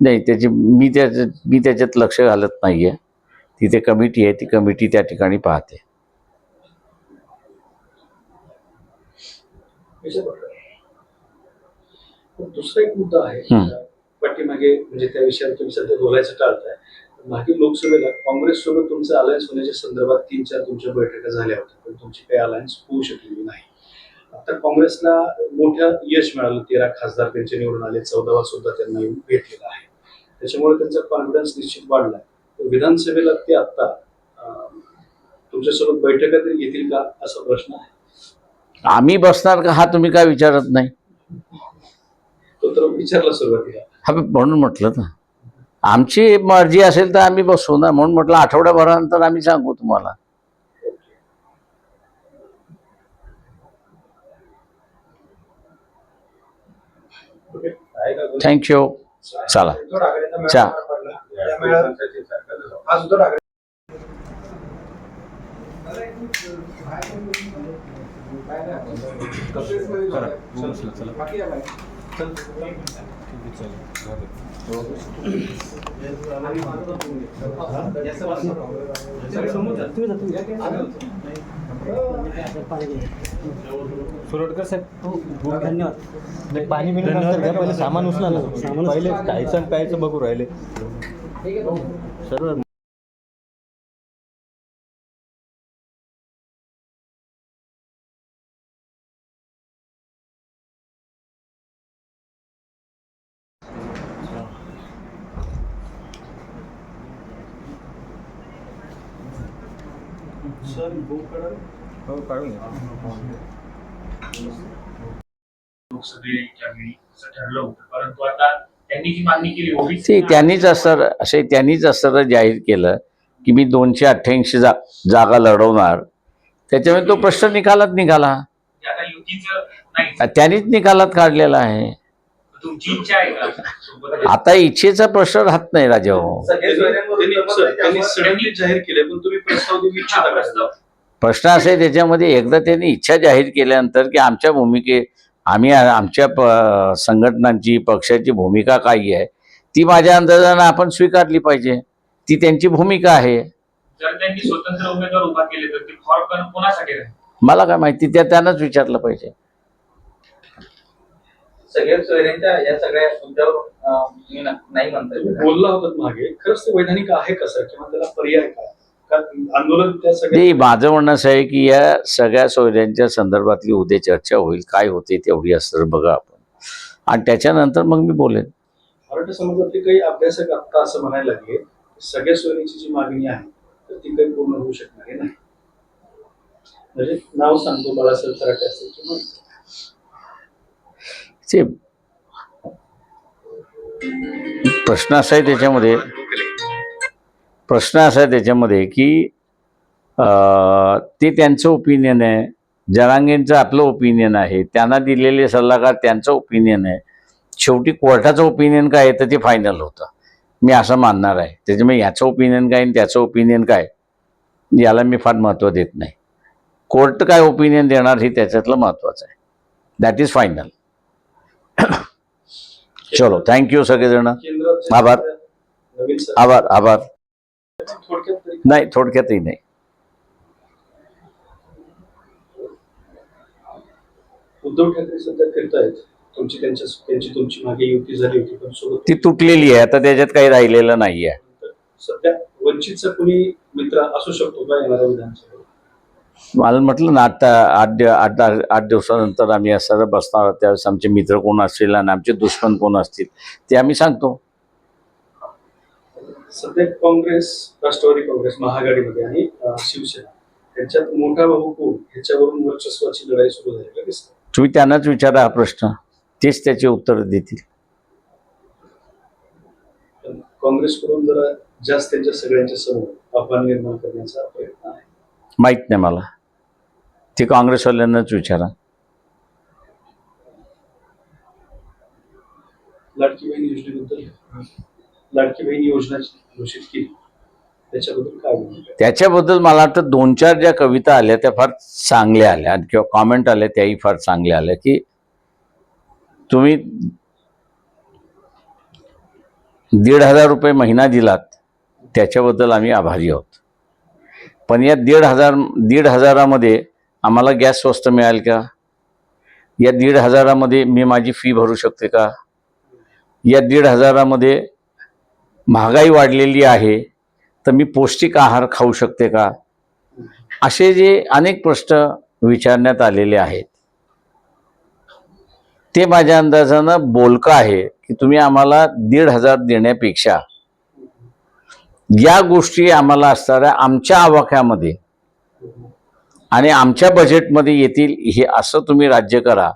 नाही त्याची मी त्याच्यात मी त्याच्यात लक्ष घालत नाहीये. तिथे कमिटी आहे ती कमिटी त्या ठिकाणी पाहते. दुसरा एक मुद्दा आहे. पाठीमागे म्हणजे त्या विषयावर तुम्ही सध्या बोलायचं टाळताय. मागील लोकसभेला काँग्रेस सोबत तुमचं अलायन्स होण्याच्या संदर्भात तीन चार तुमच्या बैठका झाल्या होत्या पण तुमची काही अलायन्स होऊ शकलेली नाही. आता काँग्रेसला मोठं यश मिळालं. तेरा खासदार त्यांचे निवडून आले. चौदावा सुद्धा त्यांना येऊन भेटलेला आहे. त्याच्यामुळे त्यांचा कॉन्फिडन्स निश्चित वाढलाय तर विधानसभेला ते आता तुमच्यासोबत बैठका तरी घेतील का असा प्रश्न आहे? आम्ही बसणार का हा तुम्ही काय विचारत नाही. तो तर विचारला सुरुवातीला. हा म्हणून म्हटलं ना. आमची मर्जी असेल तर आम्ही बसू ना. म्हणून म्हटलं आठवड्याभरानंतर आम्ही सांगू तुम्हाला ओके आहे का थँक्यू चला. चा. सुरटकर साहेब धन्यवाद. पाणी मिळून नंतर घ्या पहिले सामान उचला ना. पहिले खायचं आणि प्यायचं बघू राहिले. सर्व हो काढून घ्या लोकसभेच्या वेळी असं ठरलं होतं परंतु आता त्यांनी जी मागणी केली ओबीसी ते त्यांनीच असं असे त्यांनीच असं जाहीर केलं की मी दोनशे अठ्ठ्याऐंशी जा जागा लढवणार. त्याच्यामुळे तो प्रश्न निकालात निघाला. आता युतीचं नाही. त्यांनीच निकालात काढलेला आहे. तुमची इच्छा आहे का? सोबत आता इच्छेचा प्रश्न राहत नाही जाहीर केले पण तुम्ही प्रस्ताव देऊ? प्रस्ताव. प्रश्न असा त्याच्यामध्ये एकदा त्यांनी इच्छा जाहीर केल्यानंतर की आमच्या भूमिके आम्ही आमच्या प संघटनांची पक्षाची भूमिका काय आहे ती माझ्या अंदाजानं आपण स्वीकारली पाहिजे. ती त्यांची भूमिका आहे. जर त्यांनी स्वतंत्र उमेदवार उभा केले तर ते फॉर कोणासाठी राहील? मला काय माहिती त्या त्यांनाच विचारलं पाहिजे. सगळ्या सोयऱ्यांच्या या सगळ्या मुद्द्यावर नाही म्हणताय तुम्ही बोलला होतात मागे. खरंच ते वैधानिक आहे का सर? किंवा त्याला पर्याय काय का? आंदोलन त्या सगळ्या नाही माझं म्हणणं असं आहे की या सगळ्या सोयऱ्यांच्या संदर्भातली उद्या चर्चा होईल. काय होते तेवढी असतं बघा आपण. आणि त्याच्यानंतर मग मी बोलेन. मराठा समाजातले काही अभ्यासक आता असं म्हणायला लागले सगळ्या सोयरीची जी मागणी आहे तर ती काही पूर्ण होऊ शकणार नाही. म्हणजे नाव सांगतो बाळासाहेब सराटे असेल किंवा ते प्रश्न असा आहे त्याच्यामध्ये प्रश्न असा आहे त्याच्यामध्ये की ते त्यांचं ओपिनियन आहे जनांगेंचं आपलं ओपिनियन आहे त्यांना दिलेले सल्लागार त्यांचं ओपिनियन आहे शेवटी कोर्टाचं ओपिनियन काय आहे तर ते फायनल होतं. मी असं मानणार आहे. त्याच्यामुळे याचं ओपिनियन काय आणि त्याचं ओपिनियन काय याला मी फार महत्त्व देत नाही. कोर्ट काय ओपिनियन देणार हे त्याच्यातलं महत्त्वाचं आहे. दॅट इज फायनल चलो थँक्यू सगळेजण. आभार. आभार आभार. नाही थोडक्यातही नाही. उद्धव ठाकरे सध्या फिरतायत तुमची त्यांच्या त्यांची तुमची मागे युती झाली होती पण सोबत ती तुटलेली आहे. आता त्याच्यात काही राहिलेलं नाही आहे सध्या वंचितचा कुणी मित्र असू शकतो का येणाऱ्या विधानसभेत? मला म्हटलं ना आता आठ दि- आठ आठ दिवसानंतर आम्ही असं बसणार. त्यावेळेस आमचे मित्र कोण असतील आणि आमचे दुश्मन कोण असतील ते आम्ही सांगतो. सध्या काँग्रेस राष्ट्रवादी काँग्रेस महाआघाडीमध्ये आणि शिवसेना त्यांच्यात मोठा भाऊ कोण? ह्याच्यावरून वर्चस्वाची लढाई सुरू झालेली दिसते तुम्ही त्यांनाच विचारा हा प्रश्न. तेच त्याचे उत्तर देतील. काँग्रेसकडून जरा जास्त त्यांच्या सगळ्यांच्या समोर आव्हान निर्माण करण्याचा प्रयत्न आहे. माहीत नाही मला. ते काँग्रेसवाल्यांनाच विचारा. लाडकी बहीण योजनेबद्दल लाडकी बहीण योजना जी घोषित केली. त्याच्याबद्दल काय त्याच्याबद्दल मला वाटतं दोन चार ज्या कविता आल्या त्या फार चांगल्या आल्या आणि किंवा कॉमेंट आल्या त्याही फार चांगल्या आल्या की तुम्ही दीड हजार रुपये महिना दिलात त्याच्याबद्दल आम्ही आभारी आहोत. पण या दीड हजार दीड हजारामध्ये आम्हाला गॅस स्वस्त मिळेल का? या दीड हजारामध्ये मी माझी फी भरू शकते का? या दीड हजारामध्ये महागाई वाढलेली आहे तर मी पौष्टिक आहार खाऊ शकते का? असे जे अनेक प्रश्न विचारण्यात आलेले आहेत. ते माझ्या अंदाजानं बोलकं आहे की तुम्ही आम्हाला दीड हजार देण्यापेक्षा या गोष्टी आम्हाला असणाऱ्या आमच्या आवाक्यामध्ये आणि आमच्या बजेटमध्ये येतील हे असं तुम्ही राज्य करा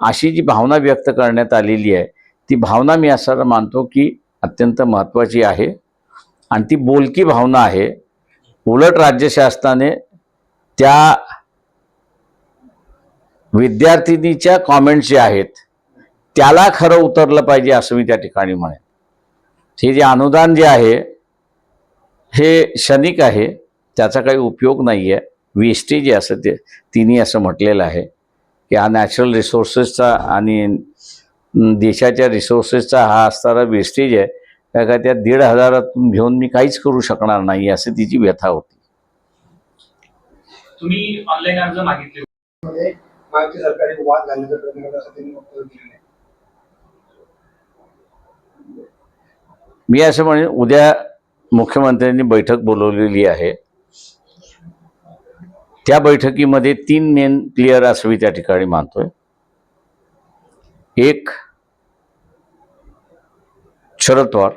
अशी जी भावना व्यक्त करण्यात आलेली आहे ती भावना मी असं मानतो की अत्यंत महत्त्वाची आहे. आणि ती बोलकी भावना आहे. उलट राज्य शासनाने त्या विद्यार्थिनीच्या कॉमेंट्स जे आहेत त्याला खरं उतरलं पाहिजे असं मी त्या ठिकाणी म्हणेन. हे जे अनुदान जे आहे हे क्षणिक आहे त्याचा काही उपयोग नाही आहे वेस्टेज आहे असं ते तिने असं म्हटलेलं आहे की हा नॅचरल रिसोर्सेसचा आणि देशाच्या रिसोर्सेसचा हा असणारा वेस्टेज आहे का त्या दीड हजारातून घेऊन मी काहीच करू शकणार नाही असं तिची व्यथा होती. तुम्ही ऑनलाईन अर्ज मागितले आहे मी असं म्हणेन उद्या मुख्यमंत्र्यांनी बैठक बोलवलेली आहे. त्या बैठकीमध्ये तीन मेन क्लिअर असं मी त्या ठिकाणी मानतोय. एक शरद पवार.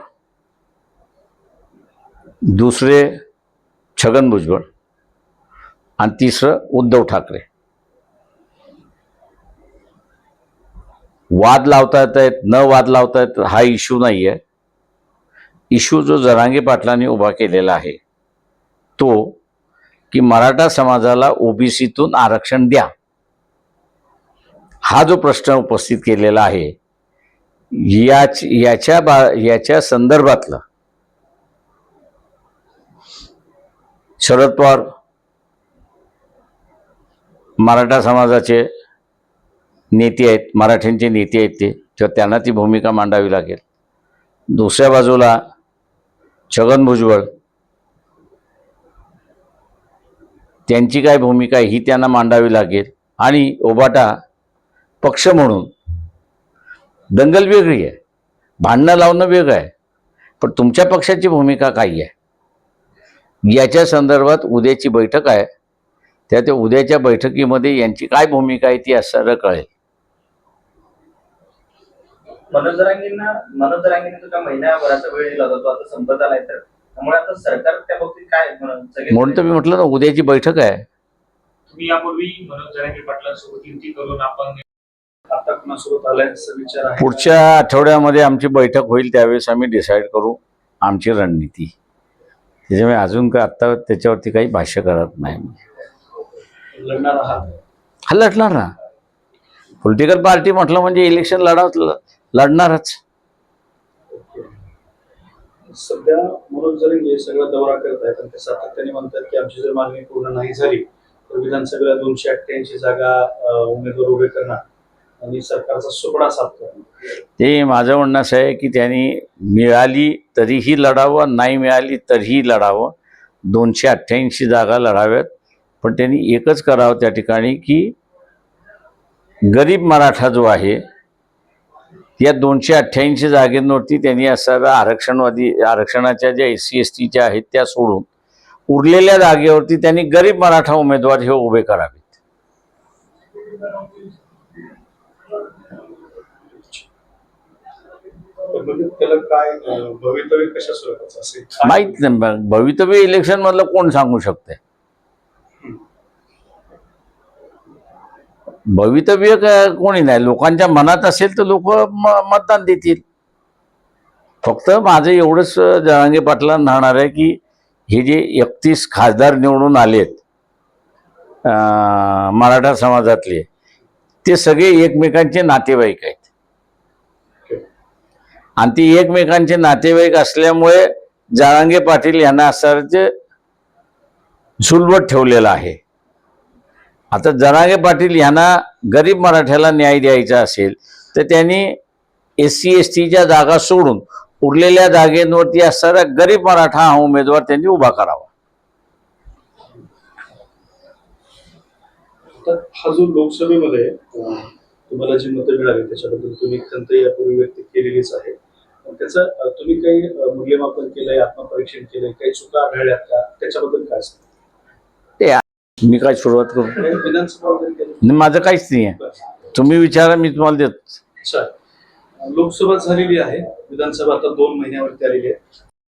दुसरे छगन भुजबळ. आणि तिसरं उद्धव ठाकरे. वाद लावता येत आहेत न वाद लावता येत हा इश्यू नाही आहे इश्यू जो जरांगे पाटलांनी उभा केलेला आहे तो की मराठा समाजाला ओबीसीतून आरक्षण द्या. हा जो प्रश्न उपस्थित केलेला आहे याच याच्या बा याच्या संदर्भातलं शरद पवार मराठा समाजाचे नेते आहेत मराठ्यांचे नेते आहेत ते तर त्यांना ती भूमिका मांडावी लागेल. दुसऱ्या बाजूला छगन भुजबळ. त्यांची काय भूमिका आहे ही त्यांना मांडावी लागेल. आणि ओबाटा पक्ष म्हणून. दंगल वेगळी आहे. भांडणं लावणं वेगळं आहे. पण तुमच्या पक्षाची भूमिका काय आहे. याच्या संदर्भात उद्याची बैठक आहे. त्या त्या उद्याच्या बैठकीमध्ये यांची काय भूमिका आहे ती असं कळेल. मनोज जरांगेंना मनोज जरांगेंनी तुझ्या महिन्याभराचा वेळ दिला होता तो आता संपत आलाय तर. त्यामुळे आता सरकार त्या बाबतीत काय म्हणून तर मी म्हटलं ना उद्याची बैठक आहे. तुम्ही यापूर्वी मनोज जरांगे पाटलांसोबत युती करून आपण आता कुणासोबत अलायन्सचा विचार आहे? पुढच्या आठवड्यामध्ये आमची बैठक होईल त्यावेळेस आम्ही डिसाईड करू आमची रणनीती. त्याच्यामुळे अजून काय आत्ता त्याच्यावरती काही भाष्य करत नाही मी. लढणार आहात? हा लढणार ना. पॉलिटिकल पार्टी म्हटलं म्हणजे इलेक्शन लढाव लढणारच. सध्या मनोज जरंगे सगळा दौरा करत आहेत आणि ते सातत्याने म्हणतात की आमची जर मागणी पूर्ण नाही झाली तर विधानसभेला दोनशे अठ्ठ्याऐंशी जागा उमेदवार उभे करणार आणि सरकारचा सुपडा साफ करणार. ते माझं म्हणणं असं आहे की त्यांनी मिळाली तरीही लढावं नाही मिळाली तरीही लढावं. दोनशे अठ्ठ्याऐंशी जागा लढाव्यात. पण त्यांनी एकच करावं त्या ठिकाणी की गरीब मराठा जो आहे या दोनशे अठ्ठ्याऐंशी जागेंवरती त्यांनी असणारा आरक्षणवादी आरक्षणाच्या ज्या एस सी एस टीच्या आहेत त्या सोडून उरलेल्या जागेवरती त्यांनी गरीब मराठा उमेदवार हे उभे करावेत. माहीत नाही भवितव्य इलेक्शन मधलं कोण सांगू शकते भवितव्य कोणी नाही? लोकांच्या मनात असेल तर लोक मतदान देतील. फक्त माझं एवढंच जरांगे पाटलांना राहणार आहे की हे जे एकतीस खासदार निवडून आलेत मराठा समाजातले ते सगळे एकमेकांचे नातेवाईक आहेत. आणि ती एकमेकांचे नातेवाईक असल्यामुळे जारांगे पाटील यांना असं झुलवत ठेवलेलं आहे. आता जनागे पाटील यांना गरीब मराठ्याला न्याय द्यायचा असेल तर त्यांनी एस सी एस टीच्या जागा सोडून उरलेल्या जागेंवरती असणारा गरीब मराठा हा उमेदवार त्यांनी उभा करावा. हा जो लोकसभेमध्ये तुम्हाला जी मतं मिळाली त्याच्याबद्दल तुम्ही खंत यापूर्वी व्यक्त केलेलीच आहे. पण त्याचं तुम्ही काही मूल्यमापन केलंय आत्मपरीक्षण केलंय काही चुका आढळल्यात का? त्याच्याबद्दल काय सांगा मी काय सुरुवात करू? विधानसभा माझं काहीच नाही आहे तुम्ही विचारा मी तुम्हाला देतो. लोकसभा झालेली आहे. विधानसभा आता दोन महिन्यावरती आलेली आहे.